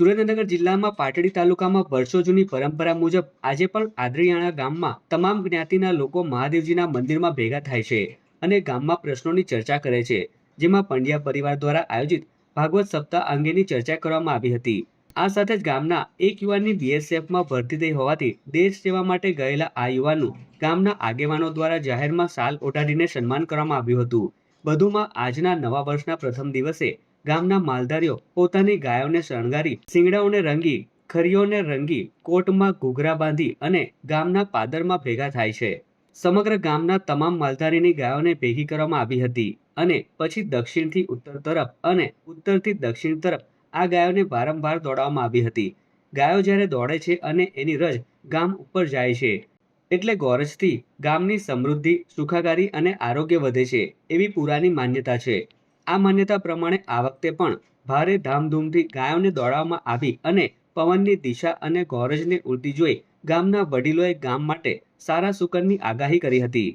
સુરેન્દ્રનગર જિલ્લામાં પાટડી તાલુકામાં વર્ષો જૂની પરંપરા મુજબ આજે પણ આદરિયાણા ગામમાં તમામ જ્ઞાતિના લોકો મહાદેવજીના મંદિરમાં ભેગા થાય છે અને ગામમાં પ્રશ્નોની ચર્ચા કરે છે, જેમાં પંડ્યા પરિવાર દ્વારા આયોજિત ભાગવત સપ્તાહ અંગેની ચર્ચા કરવામાં આવી હતી. આ સાથે જ ગામના એક યુવાનની બીએસએફમાં ભરતી થઈ હોવાથી દેશ સેવા માટે ગયેલા આ યુવાનનું ગામના આગેવાનો દ્વારા જાહેરમાં શાલ ઓઢાડીને સન્માન કરવામાં આવ્યું હતું. વધુમાં આજના નવા વર્ષના પ્રથમ દિવસે ગામના માલધારીઓ પોતાની ગાયોને શણગારી, શિંગડાઓને રંગી, ખરીઓને રંગી, કોટમાં ઘૂઘરા બાંધી અને ગામના પાદરમાં ભેગા થાય છે. સમગ્ર ગામના તમામ માલધારીની ગાયોને ભેગી કરવામાં આવી હતી અને પછી દક્ષિણથી ઉત્તર તરફ અને ઉત્તરથી દક્ષિણ તરફ આ ગાયોને વારંવાર દોડાવવામાં આવી હતી. ગાયો જ્યારે દોડે છે અને એની રજ ગામ ઉપર જાય છે, એટલે ગોરજથી ગામની સમૃદ્ધિ, સુખાકારી અને આરોગ્ય વધે છે એવી પુરાની માન્યતા છે. આ માન્યતા પ્રમાણે આ વખતે પણ ભારે ધામધૂમથી ગાયોને દોડાવવામાં આવી અને પવનની દિશા અને ગોરજને ઉડતી જોઈ ગામના વડીલોએ ગામ માટે સારા સુકનની આગાહી કરી હતી.